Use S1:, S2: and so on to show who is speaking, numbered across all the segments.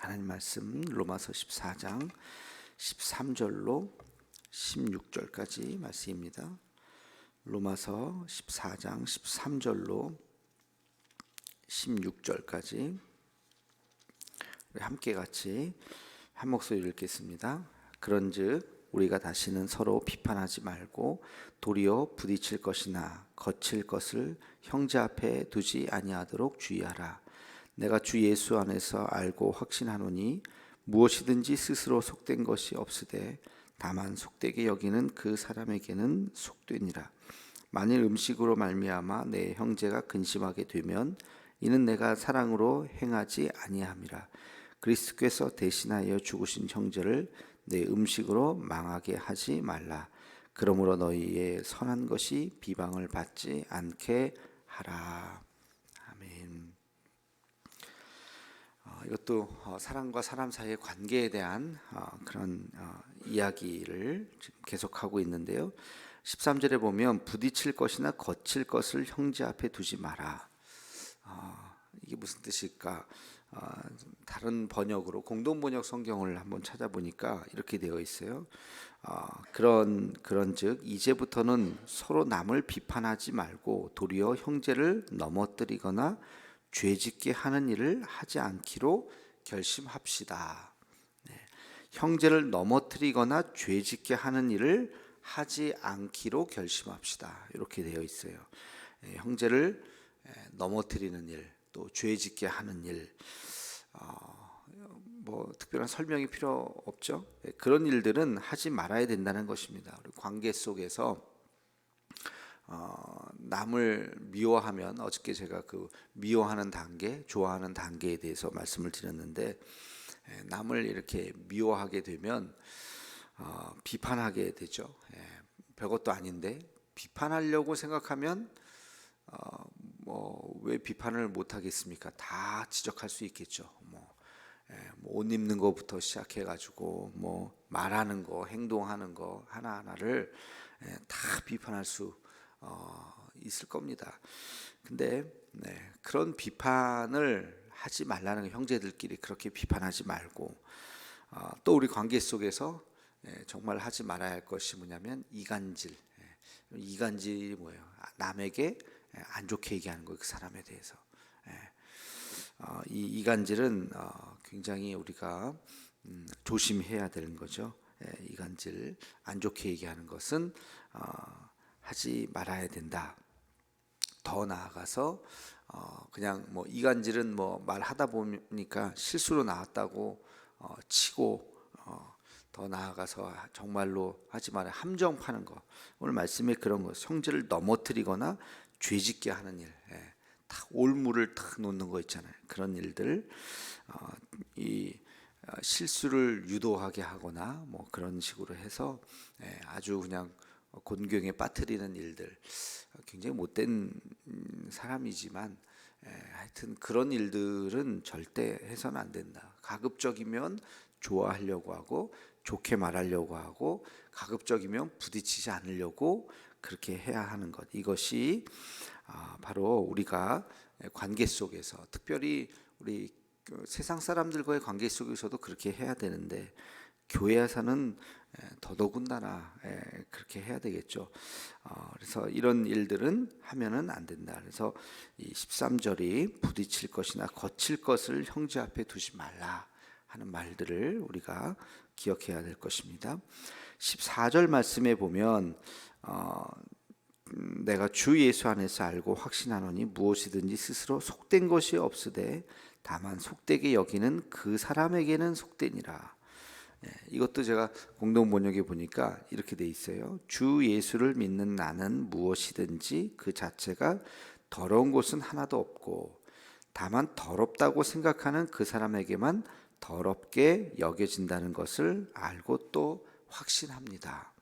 S1: 하나님 말씀 로마서 14장 13절로 16절까지 말씀입니다. 로마서 14장 13절로 16절까지 우리 함께 같이 한 목소리 읽겠습니다. 그런즉 우리가 다시는 서로 비판하지 말고 도리어 부딪힐 것이나 거칠 것을 형제 앞에 두지 아니하도록 주의하라. 내가 주 예수 안에서 알고 확신하노니 무엇이든지 스스로 속된 것이 없으되 다만 속되게 여기는 그 사람에게는 속되니라. 만일 음식으로 말미암아 내 형제가 근심하게 되면 이는 내가 사랑으로 행하지 아니함이라. 그리스도께서 대신하여 죽으신 형제를 내 음식으로 망하게 하지 말라. 그러므로 너희의 선한 것이 비방을 받지 않게 하라. 아멘. 어, 이것도 어, 사람과 사람 사이의 관계에 대한 어, 그런 어, 이야기를 계속하고 있는데요. 13절에 보면 부딪힐 것이나 거칠 것을 형제 앞에 두지 마라. 어, 이게 무슨 뜻일까? 어, 다른 번역으로 공동 번역 성경을 한번 찾아보니까 이렇게 되어 있어요. 어, 그런 그런즉 이제부터는 서로 남을 비판하지 말고 도리어 형제를 넘어뜨리거나 죄짓게 하는 일을 하지 않기로 결심합시다. 네. 형제를 넘어뜨리거나 죄짓게 하는 일을 하지 않기로 결심합시다. 이렇게 되어 있어요. 예, 형제를 예, 넘어뜨리는 일, 또 죄짓게 하는 일, 어, 뭐 특별한 설명이 필요 없죠. 예, 그런 일들은 하지 말아야 된다는 것입니다. 관계 속에서 어, 남을 미워하면 어저께 제가 그 미워하는 단계, 좋아하는 단계에 대해서 말씀을 드렸는데 예, 남을 이렇게 미워하게 되면 어, 비판하게 되죠. 예, 별것도 아닌데 비판하려고 생각하면 어, 뭐왜 비판을 못 하겠습니까? 다 지적할 수 있겠죠. 뭐, 예, 뭐옷 입는 것부터 시작해 가지고 뭐 말하는 거, 행동하는 거 하나 하나를 예, 다 비판할 수 어, 있을 겁니다. 근데 네, 그런 비판을 하지 말라는 거, 형제들끼리 그렇게 비판하지 말고 어, 또 우리 관계 속에서 예, 정말 하지 말아야 할 것이 뭐냐면 이간질. 예, 이간질이 뭐예요? 아, 남에게 예, 안 좋게 얘기하는 거예요. 그 사람에 대해서. 예. 어, 이 이간질은 어, 굉장히 우리가 음, 조심해야 되는 거죠. 예, 이간질 안 좋게 얘기하는 것은 어, 하지 말아야 된다. 더 나아가서 어, 그냥 뭐 이간질은 뭐 말하다 보니까 실수로 나왔다고 어, 치고 어, 더 나아가서 정말로 하지 말아 함정 파는 거 오늘 말씀에 그런 거 성질을 넘어뜨리거나 죄짓게 하는 일, 예, 다 올무를 탁 놓는 거 있잖아요. 그런 일들, 어, 이 어, 실수를 유도하게 하거나 뭐 그런 식으로 해서 예, 아주 그냥 곤경에 빠뜨리는 일들, 굉장히 못된 음, 사람이지만 예, 하여튼 그런 일들은 절대 해서는 안 된다. 가급적이면 좋아하려고 하고 좋게 말하려고 하고 가급적이면 부딪히지 않으려고 그렇게 해야 하는 것 이것이 아, 바로 우리가 관계 속에서 특별히 우리 그 세상 사람들과의 관계 속에서도 그렇게 해야 되는데 교회에서는 더더군다나 그렇게 해야 되겠죠. 어, 그래서 이런 일들은 하면은 안 된다. 그래서 이 13절이 부딪힐 것이나 거칠 것을 형제 앞에 두지 말라 하는 말들을 우리가 기억해야 될 것입니다. 14절 말씀에 보면 어, 음, 내가 주 예수 안에서 알고 확신하노니 무엇이든지 스스로 속된 것이 없으되 다만 속되게 여기는 그 사람에게는 속되니라. 예, 이것도 제가 공동 번역에 보니까 이렇게 돼 있어요. 주 예수를 믿는 나는 무엇이든지 그 자체가 더러운 것은 하나도 없고 다만 더럽다고 생각하는 그 사람에게만 더럽게 여겨진다는 것을 알고 또 확신합니다.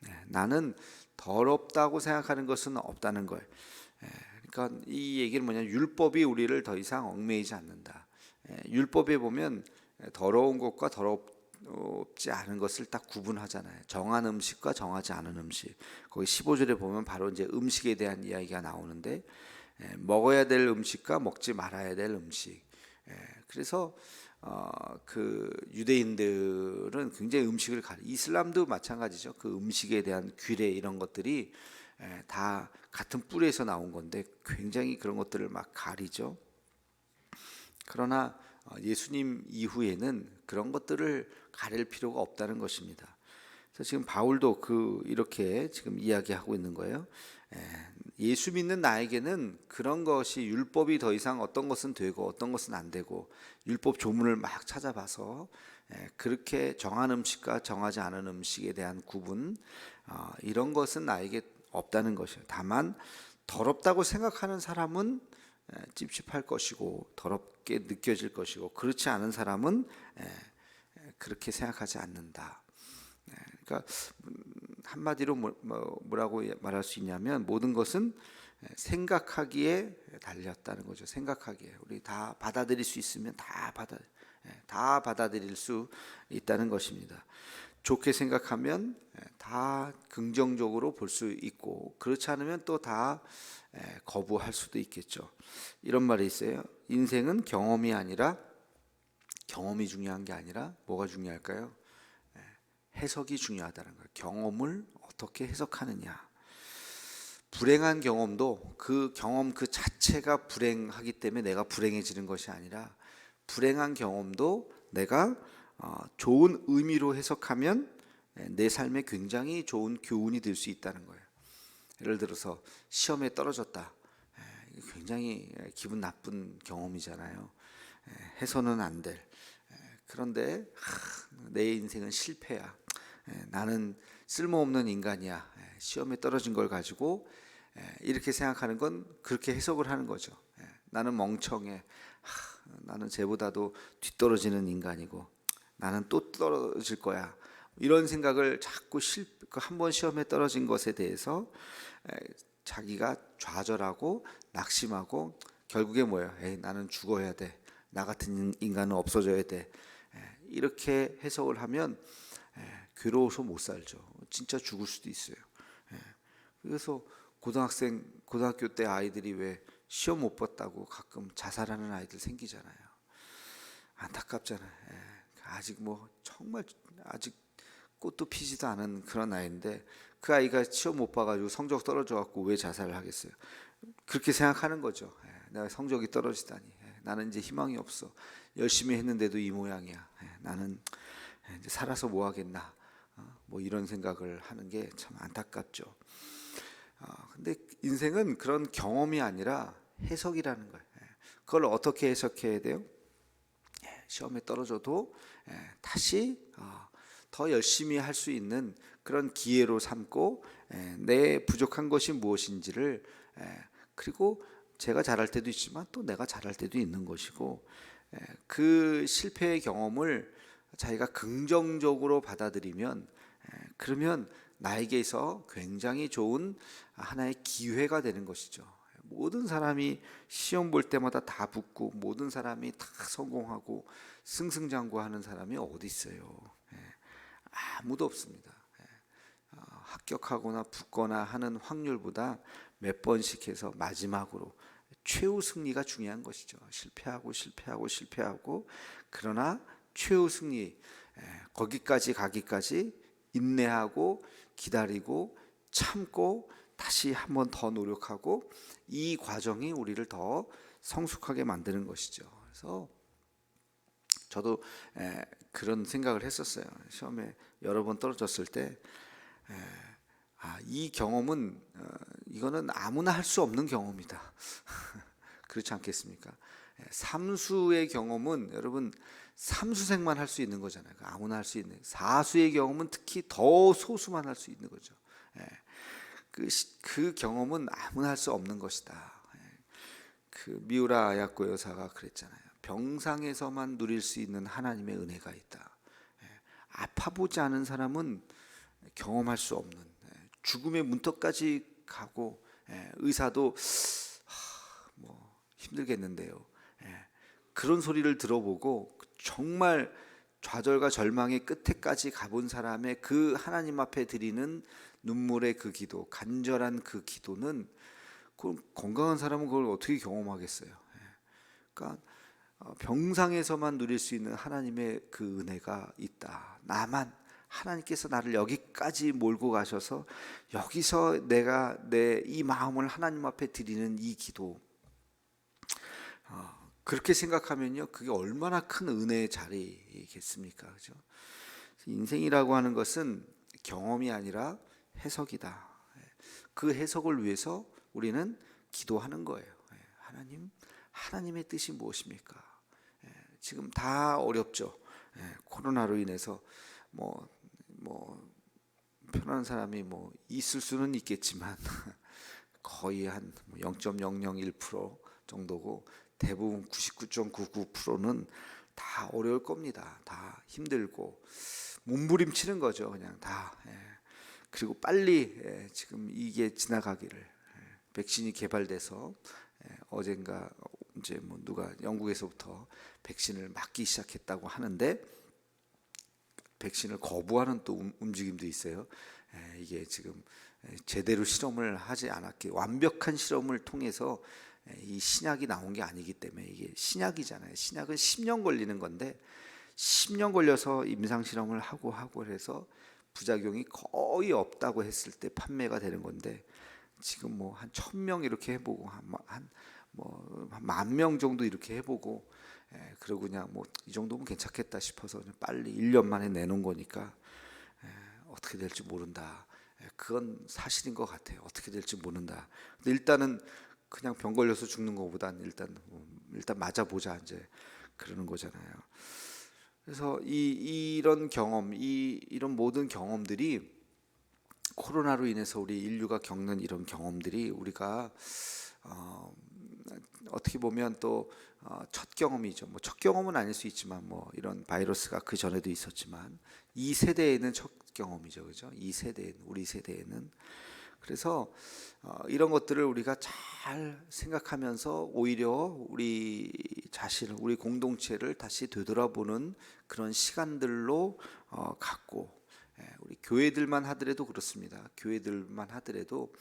S1: 네, 나는 더럽다고 생각하는 것은 없다는 거예요. 예, 그러니까 이 얘기는 뭐냐 율법이 우리를 더 이상 얽매이지 않는다. 예, 율법에 보면 더러운 것과 더럽 지 않은 것을 딱 구분하잖아요. 정한 음식과 정하지 않은 음식. 거기 15절에 보면 바로 이제 음식에 대한 이야기가 나오는데 예, 먹어야 될 음식과 먹지 말아야 될 음식. 그래서 어, 그 유대인들은 굉장히 음식을 가리 이슬람도 마찬가지죠. 그 음식에 대한 규례 이런 것들이 에, 다 같은 뿌리에서 나온 건데 굉장히 그런 것들을 막 가리죠. 그러나 어, 예수님 이후에는 그런 것들을 가릴 필요가 없다는 것입니다. 그래서 지금 바울도 그 이렇게 지금 이야기하고 있는 거예요. 에, 예수 믿는 나에게는 그런 것이 율법이 더 이상 어떤 것은 되고 어떤 것은 안 되고 율법 조문을 막 찾아봐서 에, 그렇게 정한 음식과 정하지 않은 음식에 대한 구분 어, 이런 것은 나에게 없다는 것이에요. 다만 더럽다고 생각하는 사람은 에, 찝찝할 것이고 더럽게 느껴질 것이고 그렇지 않은 사람은 그렇게 생각하지 않는다. 에, 그러니까 음, 한마디로 뭐, 뭐, 뭐라고 말할 수 있냐면 모든 것은 생각하기에 달렸다는 거죠. 생각하기에 우리 다 받아들일 수 있으면 다 받아 예, 다 받아들일 수 있다는 것입니다. 좋게 생각하면 예, 다 긍정적으로 볼 수 있고 그렇지 않으면 또다 예, 거부할 수도 있겠죠. 이런 말이 있어요. 인생은 경험이 아니라 경험이 중요한 게 아니라 뭐가 중요할까요? 해석이 중요하다는 거예요. 경험을 어떻게 해석하느냐. 불행한 경험도 그 경험 그 자체가 불행하기 때문에 내가 불행해지는 것이 아니라 불행한 경험도 내가 어, 좋은 의미로 해석하면 내 삶에 굉장히 좋은 교훈이 될 수 있다는 거예요. 예를 들어서 시험에 떨어졌다. 굉장히 기분 나쁜 경험이잖아요. 해서는 안 될. 그런데 내 인생은 실패야. 나는 쓸모없는 인간이야. 시험에 떨어진 걸 가지고 이렇게 생각하는 건 그렇게 해석을 하는 거죠. 나는 멍청해. 나는 쟤보다도 뒤떨어지는 인간이고 나는 또 떨어질 거야. 이런 생각을 자꾸 그 한번 시험에 떨어진 것에 대해서 자기가 좌절하고 낙심하고 결국에 뭐야? 에이, 나는 죽어야 돼. 나 같은 인간은 없어져야 돼. 이렇게 해석을 하면 괴로워서 못 살죠. 진짜 죽을 수도 있어요. 그래서 고등학생 고등학교 때 아이들이 왜 시험 못 봤다고 가끔 자살하는 아이들 생기잖아요. 안타깝잖아요. 아직 뭐 정말 아직 꽃도 피지도 않은 그런 아이인데 그 아이가 시험 못 봐가지고 성적 떨어져 갖고 왜 자살을 하겠어요? 그렇게 생각하는 거죠. 내가 성적이 떨어지다니 나는 이제 희망이 없어. 열심히 했는데도 이 모양이야. 나는 이제 살아서 뭐 하겠나? 어, 뭐 이런 생각을 하는 게 참 안타깝죠. 어, 근데 인생은 그런 경험이 아니라 해석이라는 거예요. 예, 그걸 어떻게 해석해야 돼요? 예, 시험에 떨어져도 예, 다시 어, 더 열심히 할 수 있는 그런 기회로 삼고 내 부족한 것이 무엇인지를 그리고 제가 잘할 때도 있지만 또 내가 잘할 때도 있는 것이고 그 실패의 경험을 자기가 긍정적으로 받아들이면 그러면 나에게서 굉장히 좋은 하나의 기회가 되는 것이죠. 모든 사람이 시험 볼 때마다 다 붙고 모든 사람이 다 성공하고 승승장구하는 사람이 어디 있어요? 아무도 없습니다. 어, 합격하거나 붙거나 하는 확률보다 몇 번씩 해서 마지막으로 최후 승리가 중요한 것이죠. 실패하고 실패하고 실패하고 그러나 최후 승리 거기까지 가기까지 인내하고 기다리고 참고 다시 한 번 더 노력하고 이 과정이 우리를 더 성숙하게 만드는 것이죠. 그래서 저도 그런 생각을 했었어요. 시험에 여러 번 떨어졌을 때, 아, 이 경험은 어, 이거는 아무나 할 수 없는 경험이다. 그렇지 않겠습니까? 삼수의 경험은 여러분 삼수생만 할 수 있는 거잖아요. 아무나 할 수 있는. 사수의 경험은 특히 더 소수만 할 수 있는 거죠. 그, 그 경험은 아무나 할 수 없는 것이다. 그 미우라 아야코 여사가 그랬잖아요. 병상에서만 누릴 수 있는 하나님의 은혜가 있다. 아파 보지 않은 사람은 경험할 수 없는 죽음의 문턱까지 가고 의사도 뭐 힘들겠는데요. 그런 소리를 들어보고 정말 좌절과 절망의 끝에까지 가본 사람의 그 하나님 앞에 드리는 눈물의 그 기도, 간절한 그 기도는 그 건강한 사람은 그걸 어떻게 경험하겠어요? 그러니까 어, 병상에서만 누릴 수 있는 하나님의 그 은혜가 있다. 나만 하나님께서 나를 여기까지 몰고 가셔서 여기서 내가 내 이 마음을 하나님 앞에 드리는 이 기도. 어, 그렇게 생각하면요 그게 얼마나 큰 은혜의 자리겠습니까? 그죠? 인생이라고 하는 것은 경험이 아니라 해석이다. 그 해석을 위해서 우리는 기도하는 거예요. 예, 하나님 하나님의 뜻이 무엇입니까? 예, 지금 다 어렵죠. 예, 코로나로 인해서 뭐 뭐 편한 사람이 뭐 있을 수는 있겠지만 거의 한 0.001% 정도고 대부분 99.99%는 다 어려울 겁니다. 다 힘들고 몸부림치는 거죠. 그냥 다. 예. 그리고 빨리 예, 지금 이게 지나가기를 예. 백신이 개발돼서 예, 어젠가 이제 뭐 누가 영국에서부터 백신을 맞기 시작했다고 하는데 백신을 거부하는 또 움- 움직임도 있어요. 에, 이게 지금 에, 제대로 실험을 하지 않았기 완벽한 실험을 통해서 에, 이 신약이 나온 게 아니기 때문에 이게 신약이잖아요. 신약은 10년 걸리는 건데 10년 걸려서 임상 실험을 하고 하고 해서 부작용이 거의 없다고 했을 때 판매가 되는 건데 지금 뭐 한 천 명 이렇게 해보고 한뭐만 명 정도 이렇게 해보고 예, 그리고 그냥 뭐 이 정도면 괜찮겠다 싶어서 그냥 빨리 1년 만에 내놓은 거니까 예, 어떻게 될지 모른다. 예, 그건 사실인 것 같아요. 어떻게 될지 모른다. 근데 일단은 그냥 병 걸려서 죽는 것보단 일단 뭐 일단 맞아 보자 이제 그러는 거잖아요. 그래서 이 이런 경험, 이 이런 모든 경험들이 코로나로 인해서 우리 인류가 겪는 이런 경험들이 우리가 어, 어떻게 보면 또 첫 경험이죠. 뭐 첫 경험은 아닐 수 있지만 뭐 이런 바이러스가 그 전에도 있었지만 이 세대에는 첫 경험이죠, 그죠? 이 세대에는 우리 세대에는 그래서 어, 이런 것들을 우리가 잘 생각하면서 오히려 우리 자신을 우리 공동체를 다시 되돌아보는 그런 시간들로 어, 갖고 예, 우리 교회들만 하더라도 그렇습니다. 교회들만 하더라도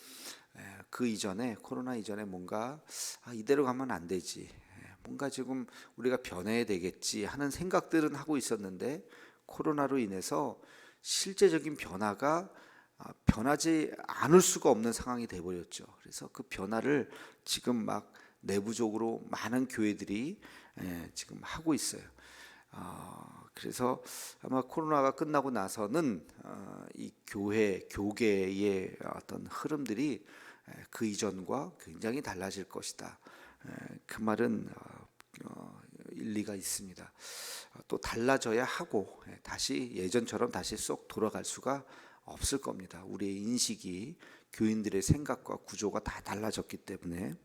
S1: 예, 그 이전에 코로나 이전에 뭔가 아, 이대로 가면 안 되지. 예, 뭔가 지금 우리가 변해야 되겠지 하는 생각들은 하고 있었는데 코로나로 인해서 실제적인 변화가 아, 변하지 않을 수가 없는 상황이 돼 버렸죠. 그래서 그 변화를 지금 막 내부적으로 많은 교회들이 예, 지금 하고 있어요. 아, 그래서 아마 코로나가 끝나고 나서는 어, 이 교회 교계의 어떤 흐름들이 에, 그 이전과 굉장히 달라질 것이다. 에, 그 말은 어, 어, 일리가 있습니다. 어, 또 달라져야 하고 에, 다시 예전처럼 다시 쏙 돌아갈 수가 없을 겁니다. 우리의 인식이 교인들의 생각과 구조가 다 달라졌기 때문에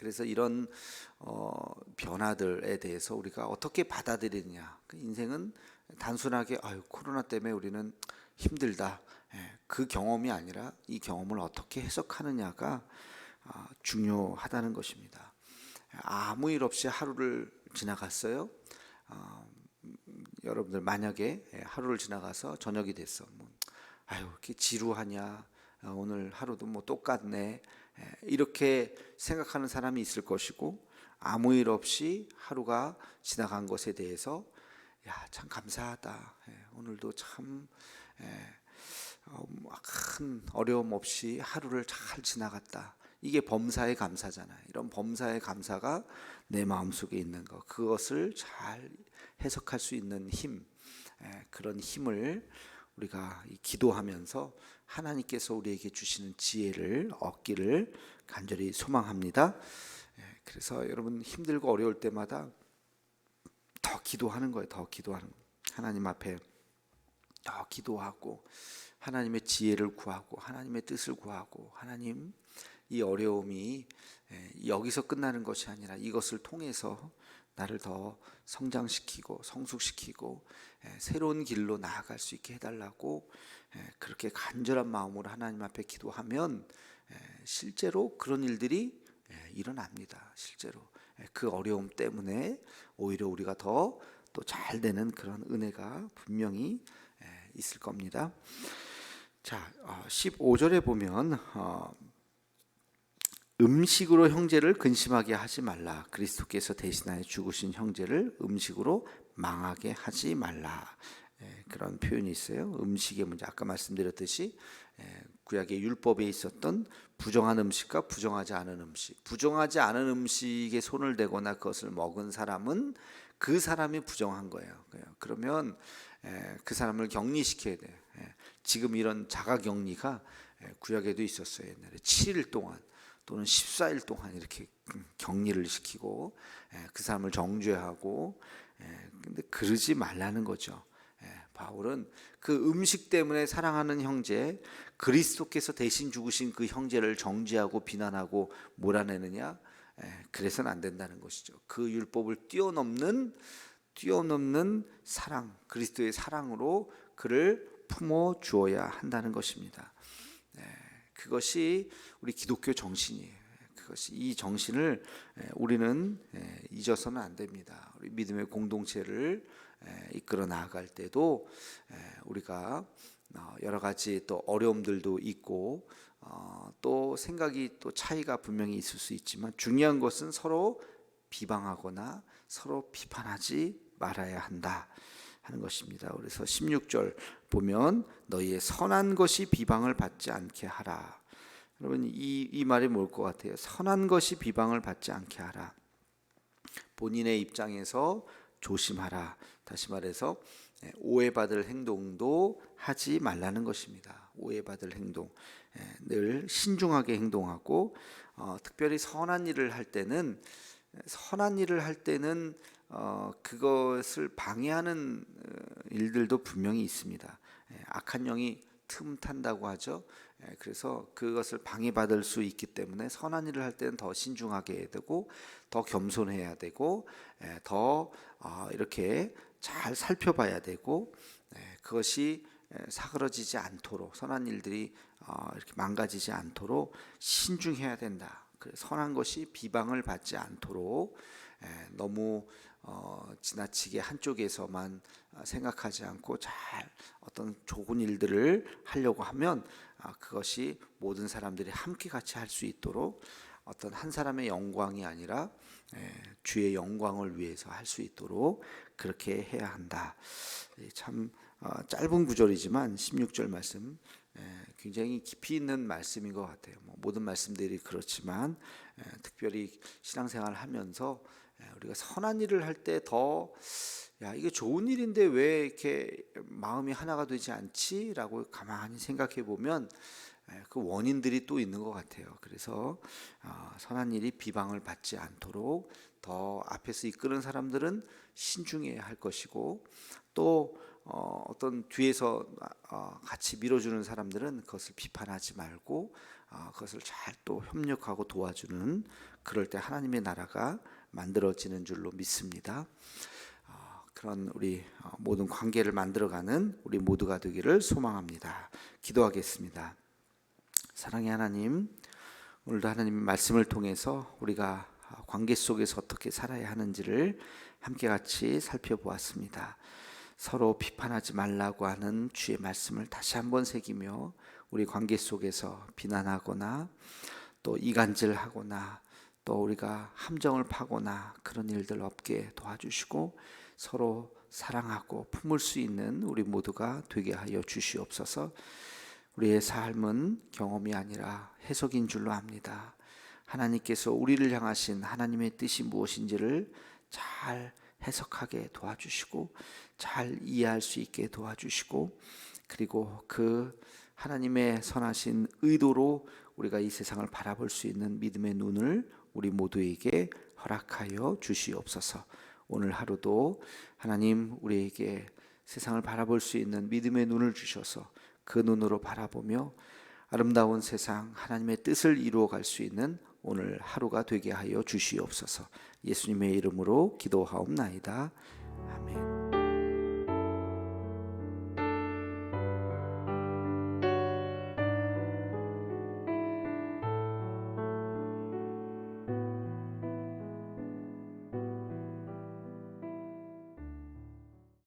S1: 그래서 이런 어, 변화들에 대해서 우리가 어떻게 받아들이느냐. 그 인생은 단순하게 아유 코로나 때문에 우리는 힘들다. 예, 그 경험이 아니라 이 경험을 어떻게 해석하느냐가 아, 중요하다는 것입니다. 아무 일 없이 하루를 지나갔어요. 아, 음, 여러분들 만약에 예, 하루를 지나가서 저녁이 됐어. 뭐, 아유 이렇게 지루하냐. 아, 오늘 하루도 뭐 똑같네. 예, 이렇게 생각하는 사람이 있을 것이고 아무 일 없이 하루가 지나간 것에 대해서 야 참 감사하다. 예, 오늘도 참 예, 어, 뭐큰 어려움 없이 하루를 잘 지나갔다. 이게 범사의 감사잖아요. 이런 범사의 감사가 내 마음속에 있는 것, 그것을 잘 해석할 수 있는 힘, 예, 그런 힘을 우리가 이 기도하면서 하나님께서 우리에게 주시는 지혜를 얻기를 간절히 소망합니다. 예, 그래서 여러분 힘들고 어려울 때마다 더 기도하는 거예요. 더 기도하는 거. 하나님 앞에 더 기도하고 하나님의 지혜를 구하고 하나님의 뜻을 구하고 하나님 이 어려움이 예, 여기서 끝나는 것이 아니라 이것을 통해서 나를 더 성장시키고 성숙시키고 예, 새로운 길로 나아갈 수 있게 해달라고 예, 그렇게 간절한 마음으로 하나님 앞에 기도하면 예, 실제로 그런 일들이 예, 일어납니다. 실제로 예, 그 어려움 때문에 오히려 우리가 더 또 잘 되는 그런 은혜가 분명히 예, 있을 겁니다. 자, 어, 15절에 보면 어, 음식으로 형제를 근심하게 하지 말라. 그리스도께서 대신하여 죽으신 형제를 음식으로 망하게 하지 말라. 예, 그런 표현이 있어요. 음식의 문제 아까 말씀드렸듯이 예, 구약의 율법에 있었던 부정한 음식과 부정하지 않은 음식. 부정하지 않은 음식에 손을 대거나 그것을 먹은 사람은 그 사람이 부정한 거예요. 그러면 예, 그 사람을 격리시켜야 돼. 예, 지금 이런 자가 격리가 예, 구약에도 있었어요. 옛날에 7일 동안 또는 14일 동안 이렇게 격리를 시키고 그 사람을 정죄하고 근데 그러지 말라는 거죠. 바울은 그 음식 때문에 사랑하는 형제 그리스도께서 대신 죽으신 그 형제를 정죄하고 비난하고 몰아내느냐 그래서는 안 된다는 것이죠. 그 율법을 뛰어넘는 뛰어넘는 사랑 그리스도의 사랑으로 그를 품어 주어야 한다는 것입니다. 그것이 우리 기독교 정신이에요. 그것이 이 정신을 우리는 잊어서는 안 됩니다. 우리 믿음의 공동체를 이끌어 나아갈 때도 우리가 어, 여러 가지 또 어려움들도 있고 어, 또 생각이 또 차이가 분명히 있을 수 있지만 중요한 것은 서로 비방하거나 서로 비판하지 말아야 한다 하는 것입니다. 그래서 16절 보면 너희의 선한 것이 비방을 받지 않게 하라. 여러분 이, 이 말이 뭘 것 같아요? 선한 것이 비방을 받지 않게 하라. 본인의 입장에서 조심하라. 다시 말해서 예, 오해받을 행동도 하지 말라는 것입니다. 오해받을 행동 예, 늘 신중하게 행동하고 어, 특별히 선한 일을 할 때는 선한 일을 할 때는 어, 그것을 방해하는 어, 일들도 분명히 있습니다. 예, 악한 영이 틈탄다고 하죠. 예, 그래서 그것을 방해받을 수 있기 때문에 선한 일을 할 때는 더 신중하게 해야 되고 더 겸손해야 되고 예, 더 어, 이렇게 잘 살펴봐야 되고 예, 그것이 사그러지지 않도록 선한 일들이 어, 이렇게 망가지지 않도록 신중해야 된다. 선한 것이 비방을 받지 않도록 너무 어, 지나치게 한쪽에서만 생각하지 않고 잘 어떤 좋은 일들을 하려고 하면 아, 그것이 모든 사람들이 함께 같이 할 수 있도록 어떤 한 사람의 영광이 아니라 예, 주의 영광을 위해서 할 수 있도록 그렇게 해야 한다. 참 어, 짧은 구절이지만 16절 말씀 예, 굉장히 깊이 있는 말씀인 것 같아요. 뭐 모든 말씀들이 그렇지만 예, 특별히 신앙생활을 하면서 우리가 선한 일을 할 때 더 야, 이게 좋은 일인데 왜 이렇게 마음이 하나가 되지 않지?라고 가만히 생각해 보면 그 원인들이 또 있는 것 같아요. 그래서 어, 선한 일이 비방을 받지 않도록 더 앞에서 이끄는 사람들은 신중해야 할 것이고 또 어, 어떤 뒤에서 어, 같이 밀어주는 사람들은 그것을 비판하지 말고 그것을 잘 또 협력하고 도와주는 그럴 때 하나님의 나라가 만들어지는 줄로 믿습니다. 어, 그런 우리 어, 모든 관계를 만들어가는 우리 모두가 되기를 소망합니다. 기도하겠습니다. 사랑의 하나님, 오늘도 하나님 말씀을 통해서 우리가 관계 속에서 어떻게 살아야 하는지를 함께 같이 살펴보았습니다. 서로 비판하지 말라고 하는 주의 말씀을 다시 한번 새기며 우리 관계 속에서 비난하거나 또 이간질하거나 또 우리가 함정을 파거나 그런 일들 없게 도와주시고 서로 사랑하고 품을 수 있는 우리 모두가 되게 하여 주시옵소서. 우리의 삶은 경험이 아니라 해석인 줄로 압니다. 하나님께서 우리를 향하신 하나님의 뜻이 무엇인지를 잘 해석하게 도와주시고 잘 이해할 수 있게 도와주시고 그리고 그 하나님의 선하신 의도로 우리가 이 세상을 바라볼 수 있는 믿음의 눈을 우리 모두에게 허락하여 주시옵소서. 오늘 하루도 하나님 우리에게 세상을 바라볼 수 있는 믿음의 눈을 주셔서 그 눈으로 바라보며 아름다운 세상 하나님의 뜻을 이루어 갈 수 있는 오늘 하루가 되게 하여 주시옵소서. 예수님의 이름으로 기도하옵나이다. 아멘.